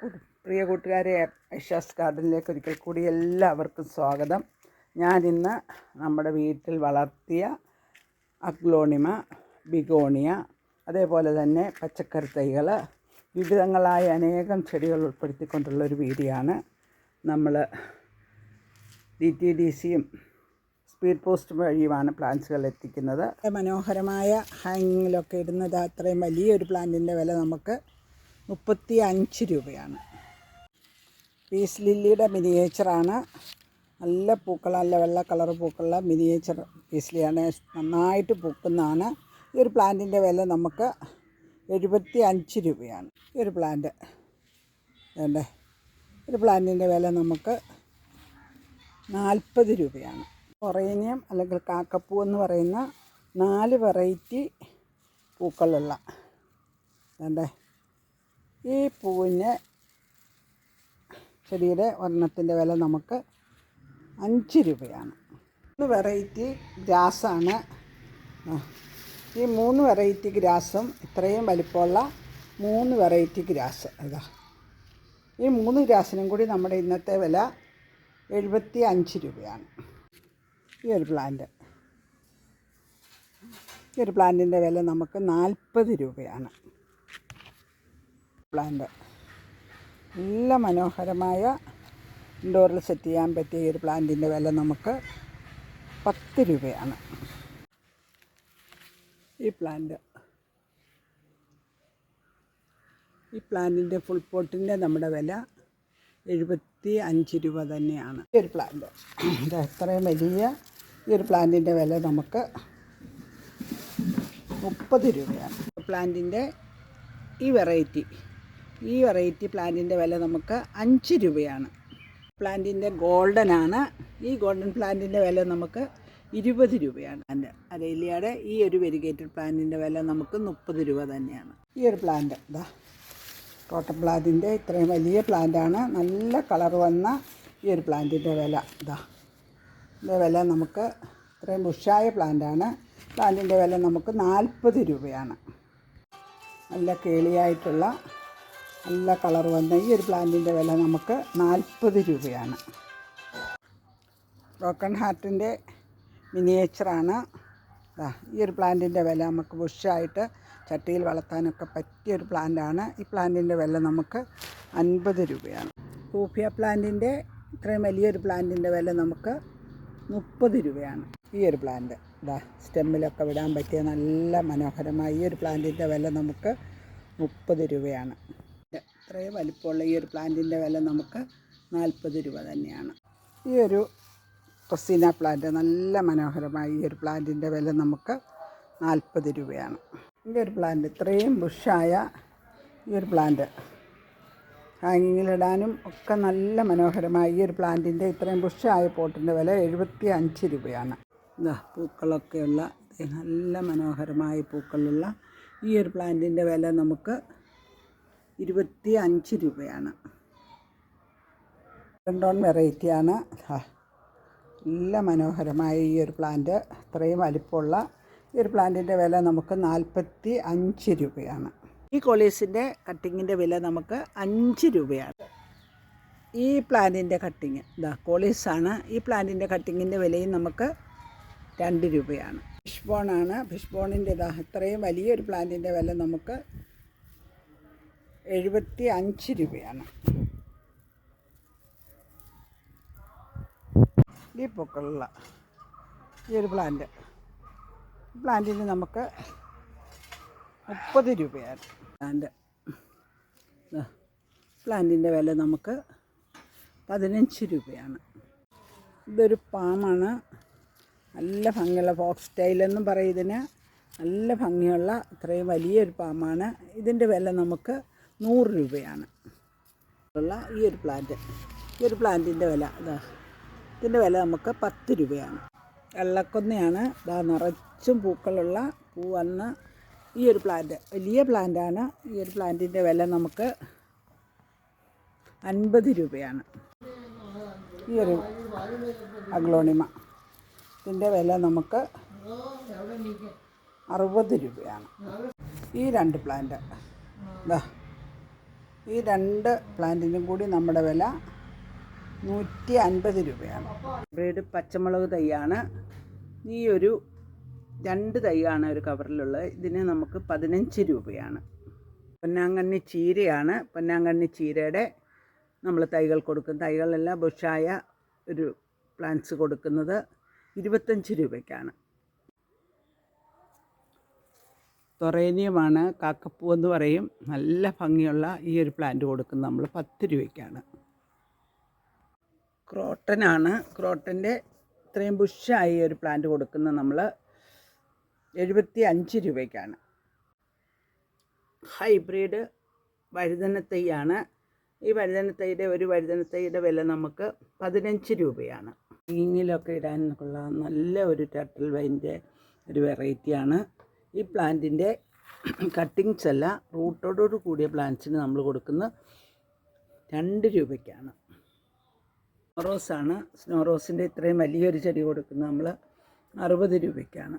പ്രിയ കൂട്ടുകാരെ ഐഷാസ് ഗാർഡനിലേക്ക് ഒരിക്കൽ കൂടി എല്ലാവർക്കും സ്വാഗതം. ഞാനിന്ന് നമ്മുടെ വീട്ടിൽ വളർത്തിയ അഗ്ലോണിമ ബിഗോണിയ അതേപോലെ തന്നെ പച്ചക്കറി തൈകൾ വിവിധങ്ങളായ അനേകം ചെടികൾ ഉൾപ്പെടുത്തിക്കൊണ്ടുള്ള ഒരു വീഡിയോ ആണ് നമ്മൾ ഡി ടി ഡി സിയും സ്പീഡ് പോസ്റ്റ് വഴിയുമാണ് പ്ലാന്റ്സുകൾ എത്തിക്കുന്നത്. മനോഹരമായ ഹാങ്ങിങ്ങിലൊക്കെ ഇടുന്നത് അത്രയും വലിയൊരു പ്ലാന്റിന്റെ വില നമുക്ക് മുപ്പത്തി അഞ്ച് രൂപയാണ്. പീസ് ലില്ലിയുടെ മിനിയേച്ചറാണ്. നല്ല പൂക്കൾ നല്ല വെള്ള കളർ പൂക്കളുള്ള മിനിയേച്ചർ പീസ് ലില്ലിയാണ് നന്നായിട്ട് പൂക്കുന്നതാണ്. ഈ ഒരു പ്ലാന്റിന്റെ വില നമുക്ക് എഴുപത്തി അഞ്ച് രൂപയാണ്. ഈ ഒരു പ്ലാന്റ് വേണ്ടേ ഒരു പ്ലാന്റിന്റെ വില നമുക്ക് നാൽപ്പത് രൂപയാണ്. ഒറേനിയം അല്ലെങ്കിൽ കാക്കപ്പൂ എന്ന് പറയുന്ന നാല് വെറൈറ്റി പൂക്കളുള്ള വേണ്ടേ ഈ പൂവിന് ചെടിയുടെ ഒരെണ്ണത്തിന്റെ വില നമുക്ക് അഞ്ച് രൂപയാണ്. മൂന്ന് വെറൈറ്റി ഗ്രാസാണ്. ഈ മൂന്ന് വെറൈറ്റി ഗ്രാസും ഇത്രയും വലിപ്പമുള്ള മൂന്ന് വെറൈറ്റി ഗ്രാസ്. ഇതാ ഈ മൂന്ന് ഗ്രാസിനും കൂടി നമ്മുടെ ഇന്നത്തെ വില എഴുപത്തി അഞ്ച് രൂപയാണ്. ഈ ഒരു പ്ലാന്റ്. ഈ ഒരു പ്ലാന്റിന്റെ വില നമുക്ക് നാൽപ്പത് രൂപയാണ്. പ്ലാന്റ് നല്ല മനോഹരമായ ഇൻഡോറിൽ സെറ്റ് ചെയ്യാൻ പറ്റിയ ഒരു പ്ലാന്റിന്റെ വില നമുക്ക് പത്ത് രൂപയാണ്. ഈ പ്ലാന്റ് ഈ പ്ലാന്റിന്റെ ഫുൾ പോട്ടിന്റെ നമ്മുടെ വില എഴുപത്തി അഞ്ച് രൂപ തന്നെയാണ്. ഈ ഒരു പ്ലാന്റ് ഇത് എത്രയും വലിയ ഈ ഒരു പ്ലാന്റിന്റെ വില നമുക്ക് മുപ്പത് രൂപയാണ്. പ്ലാന്റിന്റെ ഈ വെറൈറ്റി ഈ വെറൈറ്റി പ്ലാന്റിന്റെ വില നമുക്ക് അഞ്ച് രൂപയാണ്. പ്ലാന്റിന്റെ ഗോൾഡൻ ആണ് ഈ ഗോൾഡൻ പ്ലാന്റിന്റെ വില നമുക്ക് ഇരുപത് രൂപയാണ്. അതിന്റെ അരയിലിയുടെ ഈ ഒരു വെരിഗേറ്റഡ് പ്ലാന്റിന്റെ വില നമുക്ക് മുപ്പത് രൂപ തന്നെയാണ്. ഈ ഒരു പ്ലാന്റ് ഇതാ ടോട്ടൽ പ്ലാന്റിന്റെ ഇത്രയും വലിയ പ്ലാന്റാണ്. നല്ല കളർ വന്ന ഈ ഒരു പ്ലാന്റിന്റെ വില ഇതാ ഇതിന്റെ വില നമുക്ക് ഇത്രയും ബുഷായ പ്ലാന്റാണ്. പ്ലാന്റിന്റെ വില നമുക്ക് നാൽപ്പത് രൂപയാണ്. നല്ല കേളിയായിട്ടുള്ള നല്ല കളർ വന്ന ഈ ഒരു പ്ലാന്റിന്റെ വില നമുക്ക് നാൽപ്പത് രൂപയാണ്. ബ്രോക്കൺ ഹാർട്ടിന്റെ മിനിയേച്ചറാണ് ഈ ഒരു പ്ലാന്റിന്റെ വില നമുക്ക് ബുഷായിട്ട് ചട്ടിയിൽ വളർത്താനൊക്കെ പറ്റിയ ഒരു പ്ലാന്റാണ്. ഈ പ്ലാന്റിന്റെ വില നമുക്ക് അൻപത് രൂപയാണ്. കൂഫിയ പ്ലാന്റിന്റെ ഇത്രയും വലിയൊരു പ്ലാന്റിന്റെ വില നമുക്ക് മുപ്പത് രൂപയാണ്. ഈ ഒരു പ്ലാന്റ് ഇതാ സ്റ്റെമ്മിലൊക്കെ വിടാൻ പറ്റിയ നല്ല മനോഹരമായ ഈ ഒരു പ്ലാന്റിന്റെ വില നമുക്ക് മുപ്പത് രൂപയാണ്. ഇത്രയും വലിപ്പമുള്ള ഈ ഒരു പ്ലാന്റിന്റെ വില നമുക്ക് നാൽപ്പത് രൂപ തന്നെയാണ്. ഈ ഒരു റസീന പ്ലാന്റ് നല്ല മനോഹരമായ ഈ ഒരു പ്ലാന്റിന്റെ വില നമുക്ക് നാൽപ്പത് രൂപയാണ്. ഈ ഒരു പ്ലാന്റ് ഇത്രയും ബുഷായ ഈ ഒരു പ്ലാന്റ്. ഹാങ്ങിങ്ങിലിടാനും ഒക്കെ നല്ല മനോഹരമായ ഈ ഒരു പ്ലാന്റിന്റെ ഇത്രയും ബുഷായ പോട്ടിന്റെ വില എഴുപത്തി അഞ്ച് രൂപയാണ്. ഇതാ പൂക്കളൊക്കെയുള്ള നല്ല മനോഹരമായ പൂക്കളുള്ള ഈ ഒരു പ്ലാന്റിന്റെ വില നമുക്ക് ഇരുപത്തി അഞ്ച് രൂപയാണ്. രണ്ടോൺ വെറൈറ്റിയാണ്. നല്ല മനോഹരമായ ഈ ഒരു പ്ലാന്റ്. അത്രയും വലിപ്പമുള്ള ഈ ഒരു പ്ലാന്റിന്റെ വില നമുക്ക് നാൽപ്പത്തി അഞ്ച് രൂപയാണ്. ഈ കോളീസിന്റെ കട്ടിങ്ങിന്റെ വില നമുക്ക് അഞ്ച് രൂപയാണ്. ഈ പ്ലാന്റിന്റെ കട്ടിങ് ഇതാ കോളീസാണ്. ഈ പ്ലാന്റിന്റെ കട്ടിങ്ങിന്റെ വിലയും നമുക്ക് രണ്ട് രൂപയാണ്. ഫിഷ് ബോണാണ്. ഫിഷ് ബോണിന്റെ ഇതാ ഇത്രയും വലിയൊരു പ്ലാന്റിന്റെ വില നമുക്ക് എഴുപത്തി അഞ്ച് രൂപയാണ്. ഈ പൂക്കളുള്ള ഈ ഒരു പ്ലാന്റ് പ്ലാന്റിന് നമുക്ക് മുപ്പത് രൂപയാണ്. പ്ലാന്റ് പ്ലാന്റിന്റെ വില നമുക്ക് പതിനഞ്ച് രൂപയാണ്. ഇതൊരു പാമാണ്. നല്ല ഭംഗിയുള്ള ഫോക്സ് സ്റ്റൈലെന്നും പറയും ഇതിന്. നല്ല ഭംഗിയുള്ള ഇത്രയും വലിയൊരു പാമാണ്. ഇതിന്റെ വില നമുക്ക് നൂറ് രൂപയാണ്. ഉള്ള ഈ ഒരു പ്ലാന്റ് ഈ ഒരു പ്ലാന്റിന്റെ വില ഇതാ ഇതിന്റെ വില നമുക്ക് പത്ത് രൂപയാണ്. വെള്ളക്കൊന്നയാണ് ഇതാ നിറച്ചും പൂക്കളുള്ള പൂ വന്ന ഈ ഒരു പ്ലാന്റ് വലിയ പ്ലാന്റാണ് ഈ ഒരു പ്ലാന്റിന്റെ വില നമുക്ക് അൻപത് രൂപയാണ്. ഈ ഒരു അഗ്ലോണിമ. ഇതിന്റെ വില നമുക്ക് അറുപത് രൂപയാണ്. ഈ രണ്ട് പ്ലാന്റ് ഇതാ ഈ രണ്ട് പ്ലാന്റിനും കൂടി നമ്മുടെ വില നൂറ്റി അൻപത് രൂപയാണ്. ബ്രീഡ് പച്ചമുളക് തൈയാണ്. ഈ ഒരു രണ്ട് തൈയാണ് ഒരു കവറിലുള്ളത്. ഇതിന് നമുക്ക് പതിനഞ്ച് രൂപയാണ്. പൊന്നാങ്കണ്ണി ചീരയാണ്. പൊന്നാങ്കണ്ണി ചീരയുടെ നമ്മൾ തൈകൾ കൊടുക്കും. തൈകളെല്ലാം ബുഷായ ഒരു പ്ലാന്റ്സ് കൊടുക്കുന്നത് ഇരുപത്തഞ്ച് രൂപയ്ക്കാണ്. തൊറേനിയമാണ് കാക്കപ്പൂ എന്ന് പറയും. നല്ല ഭംഗിയുള്ള ഈ ഒരു പ്ലാന്റ് കൊടുക്കുന്നത് നമ്മൾ പത്ത് രൂപയ്ക്കാണ്. ക്രോട്ടനാണ് ക്രോട്ടന്റെ ഇത്രയും ബുഷായി ഒരു പ്ലാന്റ് കൊടുക്കുന്നത് നമ്മൾ എഴുപത്തി അഞ്ച് രൂപയ്ക്കാണ്. ഹൈബ്രിഡ് വഴുതനത്തൈയാണ്. ഈ വഴുതനത്തൈയുടെ ഒരു വഴുതനത്തൈയുടെ വില നമുക്ക് പതിനഞ്ച് രൂപയാണ്. ഈങ്ങിലൊക്കെ ഇടാനുള്ള നല്ല ഒരു ടർട്ടിൽ വൈന്റെ ഒരു വെറൈറ്റിയാണ് ഈ പ്ലാന്റിന്റെ കട്ടിങ്സ് അല്ല റൂട്ടോടോട് കൂടിയ പ്ലാന്റ്സിന് നമ്മൾ കൊടുക്കുന്ന രണ്ട് രൂപയ്ക്കാണ്. സ്നോറോസാണ്. സ്നോറോസിന്റെ ഇത്രയും വലിയൊരു ചെടി കൊടുക്കുന്ന നമ്മൾ അറുപത് രൂപയ്ക്കാണ്.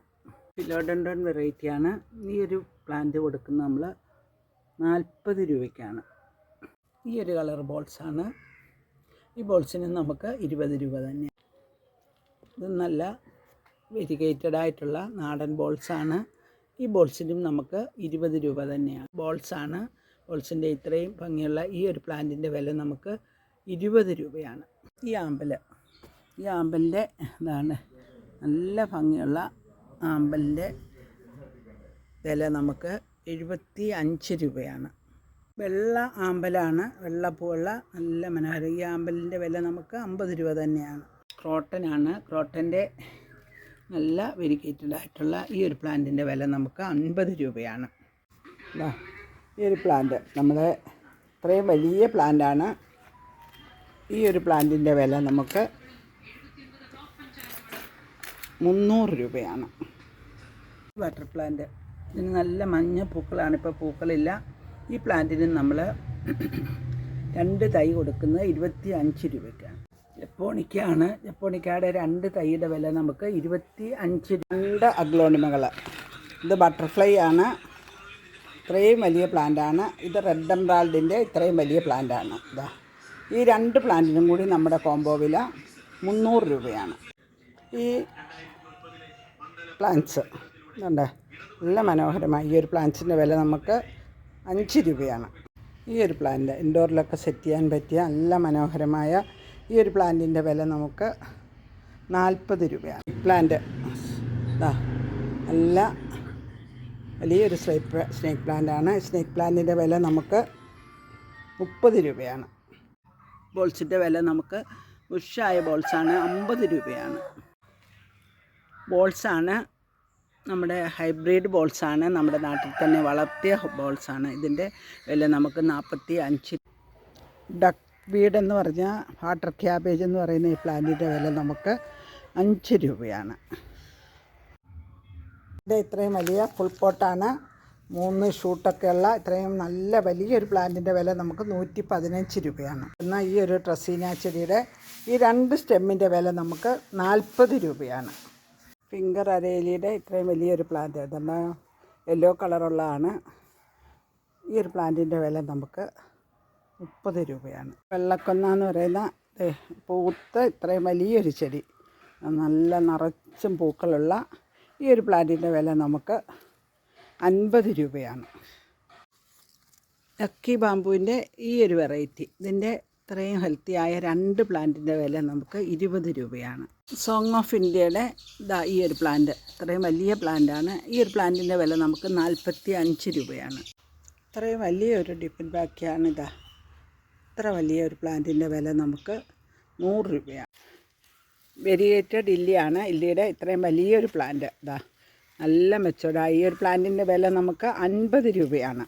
ഫിലോഡൻഡോൺ വെറൈറ്റിയാണ്. ഈ ഒരു പ്ലാന്റ് കൊടുക്കുന്ന നമ്മൾ നാൽപ്പത് രൂപയ്ക്കാണ്. ഈ ഒരു കളർ ബോൾസാണ്. ഈ ബോൾസിന് നമുക്ക് ഇരുപത് രൂപ തന്നെ. ഇത് നല്ല വെരിഗേറ്റഡ് ആയിട്ടുള്ള നാടൻ ബോൾസാണ്. ഈ ബോൾസിനും നമുക്ക് ഇരുപത് രൂപ തന്നെയാണ്. ബോൾസാണ് ബോൾസിന്റെ ഇത്രയും ഭംഗിയുള്ള ഈ ഒരു പ്ലാന്റിന്റെ വില നമുക്ക് ഇരുപത് രൂപയാണ്. ഈ ആമ്പൽ ഈ ആമ്പലിന്റെ ഇതാണ് നല്ല ഭംഗിയുള്ള ആമ്പലിന്റെ വില നമുക്ക് എഴുപത്തി അഞ്ച് രൂപയാണ്. വെള്ള ആമ്പലാണ് വെള്ളപ്പൂവുള്ള നല്ല മനോഹര. ഈ ആമ്പലിന്റെ വില നമുക്ക് അമ്പത് രൂപ തന്നെയാണ്. ക്രോട്ടനാണ്. ക്രോട്ടന്റെ നല്ല വെരിക്കേറ്റഡ് ആയിട്ടുള്ള ഈ ഒരു പ്ലാന്റിന്റെ വില നമുക്ക് അൻപത് രൂപയാണ്. ഈ ഒരു പ്ലാന്റ് നമ്മുടെ ഇത്രയും വലിയ പ്ലാന്റാണ്. ഈ ഒരു പ്ലാന്റിന്റെ വില നമുക്ക് മുന്നൂറ് രൂപയാണ്. Water plant. ഇതിന് നല്ല മഞ്ഞ പൂക്കളാണ്. ഇപ്പോൾ പൂക്കളില്ല. ഈ പ്ലാന്റിന് നമ്മൾ രണ്ട് തൈ കൊടുക്കുന്നത് ഇരുപത്തി അഞ്ച് രൂപയ്ക്കാണ് ജപ്പോണിക്കാണ്. ജപ്പോണിക്കയുടെ രണ്ട് തൈയുടെ വില നമുക്ക് ഇരുപത്തി അഞ്ച് രണ്ട് അഗ്ലോണിമകൾ ഇത് ബട്ടർഫ്ലൈ ആണ്. ഇത്രയും വലിയ പ്ലാന്റാണ് ഇത് റെഡ് എംറാൾഡിന്റെ ഇത്രയും വലിയ പ്ലാന്റാണ് ഇതാ. ഈ രണ്ട് പ്ലാന്റിനും കൂടി നമ്മുടെ കോംബോ വില മുന്നൂറ് രൂപയാണ്. ഈ പ്ലാന്റ്സ് ഇതുണ്ട്. നല്ല മനോഹരമായി ഈ ഒരു പ്ലാന്റ്സിന്റെ വില നമുക്ക് അഞ്ച് രൂപയാണ്. ഈ ഒരു പ്ലാന്റ് ഇൻഡോറിലൊക്കെ സെറ്റ് ചെയ്യാൻ പറ്റിയ നല്ല മനോഹരമായ ഈ ഒരു പ്ലാന്റിന്റെ വില നമുക്ക് നാൽപ്പത് രൂപയാണ്. പ്ലാന്റ് നല്ല വലിയൊരു സ്നേക്ക് സ്നേക്ക് പ്ലാന്റാണ്. സ്നേക്ക് പ്ലാന്റിന്റെ വില നമുക്ക് മുപ്പത് രൂപയാണ്. ബോൾസിന്റെ വില നമുക്ക് ഉഷായ ബോൾസാണ് അമ്പത് രൂപയാണ്. ബോൾസാണ് നമ്മുടെ ഹൈബ്രിഡ് ബോൾസാണ്. നമ്മുടെ നാട്ടിൽ തന്നെ വളർത്തിയ ബോൾസാണ്. ഇതിന്റെ വില നമുക്ക് നാൽപ്പത്തി അഞ്ച് ഡക്ക് വീഡ് എന്ന് പറഞ്ഞാൽ വാട്ടർ ക്യാബേജ് എന്ന് പറയുന്ന ഈ പ്ലാന്റിന്റെ വില നമുക്ക് അഞ്ച് രൂപയാണ്. ഇത് ഇത്രയും വലിയ ഫുൾ പോട്ടാണ് മൂന്ന് ഷൂട്ടൊക്കെ ഉള്ള ഇത്രയും നല്ല വലിയൊരു പ്ലാന്റിന്റെ വില നമുക്ക് നൂറ്റി പതിനഞ്ച് രൂപയാണ്. എന്നാൽ ഈ ഒരു ട്രസീന ചെടിയുടെ ഈ രണ്ട് സ്റ്റെമ്മിന്റെ വില നമുക്ക് നാൽപ്പത് രൂപയാണ്. ഫിംഗർ അരേലിയുടെ ഇത്രയും വലിയൊരു പ്ലാന്റ് നമ്മൾ യെല്ലോ കളറുള്ളതാണ് ഈ ഒരു പ്ലാന്റിന്റെ വില നമുക്ക് മുപ്പത് രൂപയാണ്. വെള്ളക്കൊന്ന എന്ന് പറയുന്ന പൂത്ത് ഇത്രയും വലിയൊരു ചെടി. നല്ല നിറച്ചും പൂക്കളുള്ള ഈ ഒരു പ്ലാന്റിന്റെ വില നമുക്ക് അൻപത് രൂപയാണ്. ലക്കി ബാമ്പുവിന്റെ ഈ ഒരു വെറൈറ്റി. ഇതിന്റെ ഇത്രയും ഹെൽത്തിയായ രണ്ട് പ്ലാന്റിന്റെ വില നമുക്ക് ഇരുപത് രൂപയാണ്. സോങ് ഓഫ് ഇന്ത്യയുടെ ഇതാ ഈ ഒരു പ്ലാന്റ് ഇത്രയും വലിയ പ്ലാന്റാണ് ഈ ഒരു പ്ലാന്റിന്റെ വില നമുക്ക് നാൽപ്പത്തി അഞ്ച് രൂപയാണ്. ഇത്രയും വലിയൊരു ഡിപ്പിൻ ബാക്കിയാണ് ഇതാ. ഇത്ര വലിയ ഒരു പ്ലാന്റിന്റെ വില നമുക്ക് നൂറ് രൂപയാണ്. വെരിയേറ്റഡ് ഇല്ലിയാണ്. ഇല്ലിയുടെ ഇത്രയും വലിയൊരു പ്ലാന്റ്. ഇതാ നല്ല മെച്ചൂർഡായി ഈ ഒരു പ്ലാന്റിന്റെ വില നമുക്ക് അൻപത് രൂപയാണ്.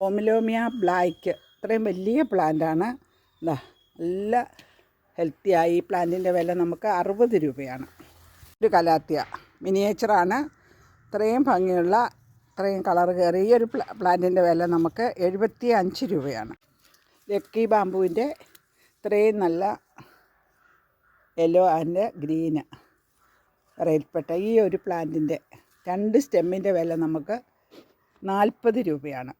ഓമിലോമിയ ബ്ലാക്ക് ഇത്രയും വലിയ പ്ലാന്റാണ്. ഇതാ നല്ല ഹെൽത്തിയായി ഈ പ്ലാന്റിന്റെ വില നമുക്ക് അറുപത് രൂപയാണ്. ഒരു കലാത്തിയ മിനിയേച്ചറാണ് ഇത്രയും ഭംഗിയുള്ള ഇത്രയും കളർ കയറി ഈ ഒരു പ്ലാ പ്ലാന്റിന്റെ വില നമുക്ക് എഴുപത്തി അഞ്ച് രൂപയാണ്. ലക്കി ബാമ്പുവിന്റെ ഇത്രയും നല്ല യെല്ലോ ആൻഡ് ഗ്രീന് റേൽപ്പെട്ട ഈ ഒരു പ്ലാന്റിന്റെ രണ്ട് സ്റ്റെമ്മിന്റെ വില നമുക്ക് നാൽപ്പത് രൂപയാണ്.